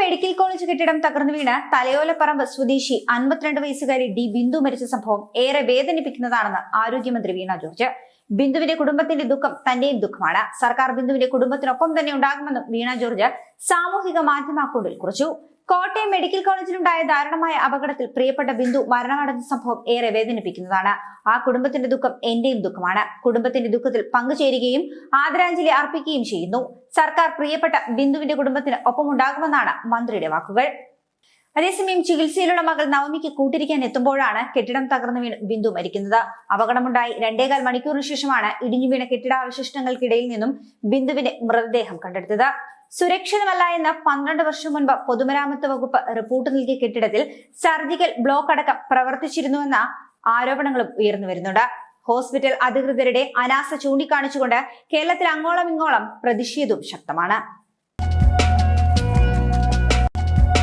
Medical college കെട്ടിടം തകർന്നു വീണ് തലയോലപ്പറമ്പ് സ്വദേശി അൻപത്തിരണ്ട് വയസ്സുകാരി ഡി ബിന്ദു മരിച്ച സംഭവം ഏറെ വേദനിപ്പിക്കുന്നതാണെന്ന് ആരോഗ്യമന്ത്രി വീണ ജോർജ്. ബിന്ദുവിന്റെ കുടുംബത്തിന്റെ ദുഃഖം തന്റെയും ദുഃഖമാണ്. സർക്കാർ ബിന്ദുവിന്റെ കുടുംബത്തിനൊപ്പം തന്നെ ഉണ്ടാകുമെന്നും വീണ ജോർജ് സാമൂഹിക മാധ്യമ അക്കൗണ്ടിൽ കുറിച്ചു. കോട്ടയം മെഡിക്കൽ കോളേജിലുണ്ടായ ദാരുണമായ അപകടത്തിൽ പ്രിയപ്പെട്ട ബിന്ദു മരണമടഞ്ഞ സംഭവം ഏറെ വേദനിപ്പിക്കുന്നതാണ്. ആ കുടുംബത്തിന്റെ ദുഃഖം എന്റെയും ദുഃഖമാണ്. കുടുംബത്തിന്റെ ദുഃഖത്തിൽ പങ്കുചേരുകയും ആദരാഞ്ജലി അർപ്പിക്കുകയും ചെയ്യുന്നു. സർക്കാർ പ്രിയപ്പെട്ട ബിന്ദുവിന്റെ കുടുംബത്തിന് ഒപ്പമുണ്ടാകുമെന്നാണ് മന്ത്രിയുടെ വാക്കുകൾ. അതേസമയം ചികിത്സയിലുള്ള മകൾ നവമിക്ക് കൂട്ടിരിക്കാൻ എത്തുമ്പോഴാണ് കെട്ടിടം തകർന്നു വീണ് ബിന്ദു മരിക്കുന്നത്. അപകടമുണ്ടായി രണ്ടേകാൽ മണിക്കൂറിന് ശേഷമാണ് ഇടിഞ്ഞു വീണ കെട്ടിടാവശിഷ്ടങ്ങൾക്കിടയിൽ നിന്നും ബിന്ദുവിന്റെ മൃതദേഹം കണ്ടെടുത്തത്. സുരക്ഷിതമല്ല എന്ന് പന്ത്രണ്ട് വർഷം മുൻപ് പൊതുമരാമത്ത് വകുപ്പ് റിപ്പോർട്ട് നൽകിയ കെട്ടിടത്തിൽ സർജിക്കൽ ബ്ലോക്ക് അടക്കം പ്രവർത്തിച്ചിരുന്നുവെന്ന ആരോപണങ്ങളും ഉയർന്നു വരുന്നുണ്ട്. ഹോസ്പിറ്റൽ അധികൃതരുടെ അനാസ ചൂണ്ടിക്കാണിച്ചുകൊണ്ട് കേരളത്തിൽ അങ്ങോളം ഇങ്ങോളം പ്രതിഷേധവും ശക്തമാണ്.